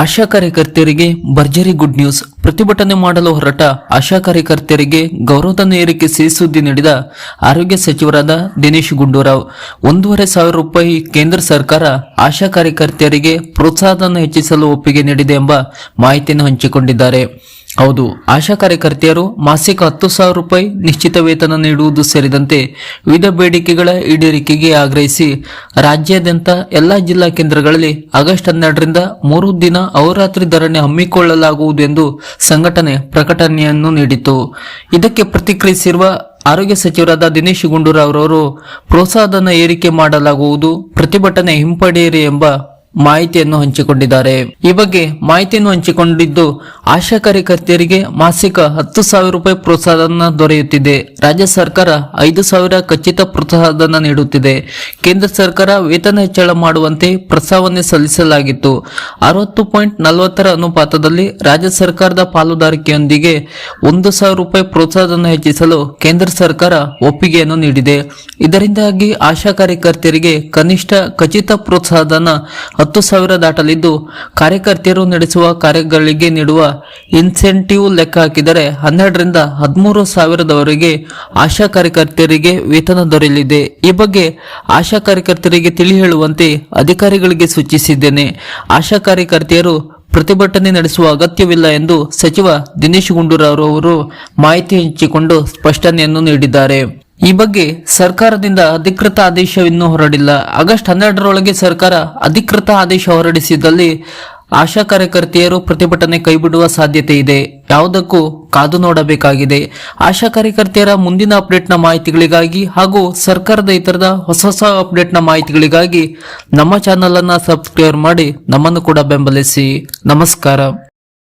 ಆಶಾ ಕಾರ್ಯಕರ್ತೆಯರಿಗೆ ಭರ್ಜರಿ good news. ಪ್ರತಿಭಟನೆ ಮಾಡಲು ಹೊರಟ ಆಶಾ ಕಾರ್ಯಕರ್ತೆಯರಿಗೆ ಗೌರವಧನ ಏರಿಕೆ ಸುದ್ದಿ ನೀಡಿದ ಆರೋಗ್ಯ ಸಚಿವರಾದ ದಿನೇಶ್ ಗುಂಡೂರಾವ್. ಒಂದೂವರೆ ಸಾವಿರ ರೂಪಾಯಿ ಕೇಂದ್ರ ಸರ್ಕಾರ ಆಶಾ ಕಾರ್ಯಕರ್ತೆಯರಿಗೆ ಪ್ರೋತ್ಸಾಹಧನ ಹೆಚ್ಚಿಸಲು ಒಪ್ಪಿಗೆ ನೀಡಿದೆ ಎಂಬ ಮಾಹಿತಿಯನ್ನು ಹಂಚಿಕೊಂಡಿದ್ದಾರೆ. ಹೌದು, ಆಶಾ ಕಾರ್ಯಕರ್ತೆಯರು ಮಾಸಿಕ ಹತ್ತು ಸಾವಿರ ರೂಪಾಯಿ ನಿಶ್ಚಿತ ವೇತನ ನೀಡುವುದು ಸೇರಿದಂತೆ ವಿವಿಧ ಬೇಡಿಕೆಗಳ ಈಡೇರಿಕೆಗೆ ಆಗ್ರಹಿಸಿ ರಾಜ್ಯಾದ್ಯಂತ ಎಲ್ಲಾ ಜಿಲ್ಲಾ ಕೇಂದ್ರಗಳಲ್ಲಿ ಆಗಸ್ಟ್ ಹನ್ನೆರಡರಿಂದ ಮೂರು ದಿನ ಅಹೋರಾತ್ರಿ ಧರಣಿ ಹಮ್ಮಿಕೊಳ್ಳಲಾಗುವುದು ಎಂದು ಸಂಘಟನೆ ಪ್ರಕಟಣೆಯನ್ನು ನೀಡಿತು ಇದಕ್ಕೆ ಪ್ರತಿಕ್ರಿಯಿಸಿರುವ ಆರೋಗ್ಯ ಸಚಿವರಾದ ದಿನೇಶ್ ಗುಂಡೂರಾವ್ ಅವರು ಪ್ರೋತ್ಸಾಹಧನ ಏರಿಕೆ ಮಾಡಲಾಗುವುದು, ಪ್ರತಿಭಟನೆ ಹಿಂಪಡೆಯಿರಿ ಎಂಬ ಮಾಹಿತಿಯನ್ನು ಹಂಚಿಕೊಂಡಿದ್ದಾರೆ. ಈ ಬಗ್ಗೆ ಮಾಹಿತಿಯನ್ನು ಹಂಚಿಕೊಂಡಿದ್ದು, ಆಶಾ ಕಾರ್ಯಕರ್ತೆಯರಿಗೆ ಮಾಸಿಕ ಹತ್ತು ಸಾವಿರ ರೂಪಾಯಿ ಪ್ರೋತ್ಸಾಹಧನ ದೊರೆಯುತ್ತಿದೆ. ರಾಜ್ಯ ಸರ್ಕಾರ ಐದು ಸಾವಿರ ಖಚಿತ ಪ್ರೋತ್ಸಾಹಧನ ನೀಡುತ್ತಿದೆ. ಕೇಂದ್ರ ಸರ್ಕಾರ ವೇತನ ಹೆಚ್ಚಳ ಮಾಡುವಂತೆ ಪ್ರಸ್ತಾವನೆ ಸಲ್ಲಿಸಲಾಗಿತ್ತು. ಅರವತ್ತು ಪಾಯಿಂಟ್ ನಲವತ್ತರ ಅನುಪಾತದಲ್ಲಿ ರಾಜ್ಯ ಸರ್ಕಾರದ ಪಾಲುದಾರಿಕೆಯೊಂದಿಗೆ ಒಂದು ಸಾವಿರ ರೂಪಾಯಿ ಪ್ರೋತ್ಸಾಹಧನ ಹೆಚ್ಚಿಸಲು ಕೇಂದ್ರ ಸರ್ಕಾರ ಒಪ್ಪಿಗೆಯನ್ನು ನೀಡಿದೆ. ಇದರಿಂದಾಗಿ ಆಶಾ ಕಾರ್ಯಕರ್ತೆಯರಿಗೆ ಕನಿಷ್ಠ ಖಚಿತ ಪ್ರೋತ್ಸಾಹಧನ ಹತ್ತು ಸಾವಿರ ದಾಟಲಿದ್ದು ಕಾರ್ಯಕರ್ತೆಯರು ನಡೆಸುವ ಕಾರ್ಯಗಳಿಗೆ ನೀಡುವ ಇನ್ಸೆಂಟಿವ್ ಲೆಕ್ಕ ಹಾಕಿದರೆ ಹನ್ನೆರಡರಿಂದ ಹದಿಮೂರು ಸಾವಿರದವರೆಗೆ ಆಶಾ ಕಾರ್ಯಕರ್ತೆಯರಿಗೆ ವೇತನ ದೊರೆಯಲಿದೆ. ಈ ಬಗ್ಗೆ ಆಶಾ ಕಾರ್ಯಕರ್ತರಿಗೆ ತಿಳಿ ಹೇಳುವಂತೆ ಅಧಿಕಾರಿಗಳಿಗೆ ಸೂಚಿಸಿದ್ದೇನೆ. ಆಶಾ ಕಾರ್ಯಕರ್ತೆಯರು ಪ್ರತಿಭಟನೆ ನಡೆಸುವ ಅಗತ್ಯವಿಲ್ಲ ಎಂದು ಸಚಿವ ದಿನೇಶ್ ಗುಂಡೂರಾವ್ ಅವರು ಮಾಹಿತಿ ಹಂಚಿಕೊಂಡು ಸ್ಪಷ್ಟನೆಯನ್ನು ನೀಡಿದ್ದಾರೆ. ಈ ಬಗ್ಗೆ ಸರ್ಕಾರದಿಂದ ಅಧಿಕೃತ ಆದೇಶವಿನ್ನೂ ಹೊರಡಿಲ್ಲ. ಆಗಸ್ಟ್ ಹನ್ನೆರಡರೊಳಗೆ ಸರ್ಕಾರ ಅಧಿಕೃತ ಆದೇಶ ಹೊರಡಿಸಿದಲ್ಲಿ ಆಶಾ ಕಾರ್ಯಕರ್ತೆಯರು ಪ್ರತಿಭಟನೆ ಕೈಬಿಡುವ ಸಾಧ್ಯತೆ ಇದೆ. ಯಾವುದಕ್ಕೂ ಕಾದು ನೋಡಬೇಕಾಗಿದೆ. ಆಶಾ ಕಾರ್ಯಕರ್ತೆಯರ ಮುಂದಿನ ಅಪ್ಡೇಟ್ನ ಮಾಹಿತಿಗಳಿಗಾಗಿ ಹಾಗೂ ಸರ್ಕಾರದ ಇತರದ ಹೊಸ ಹೊಸ ಅಪ್ಡೇಟ್ನ ಮಾಹಿತಿಗಳಿಗಾಗಿ ನಮ್ಮ ಚಾನಲ್ ಅನ್ನ ಸಬ್ಸ್ಕ್ರೈಬ್ ಮಾಡಿ ನಮ್ಮನ್ನು ಕೂಡ ಬೆಂಬಲಿಸಿ. ನಮಸ್ಕಾರ.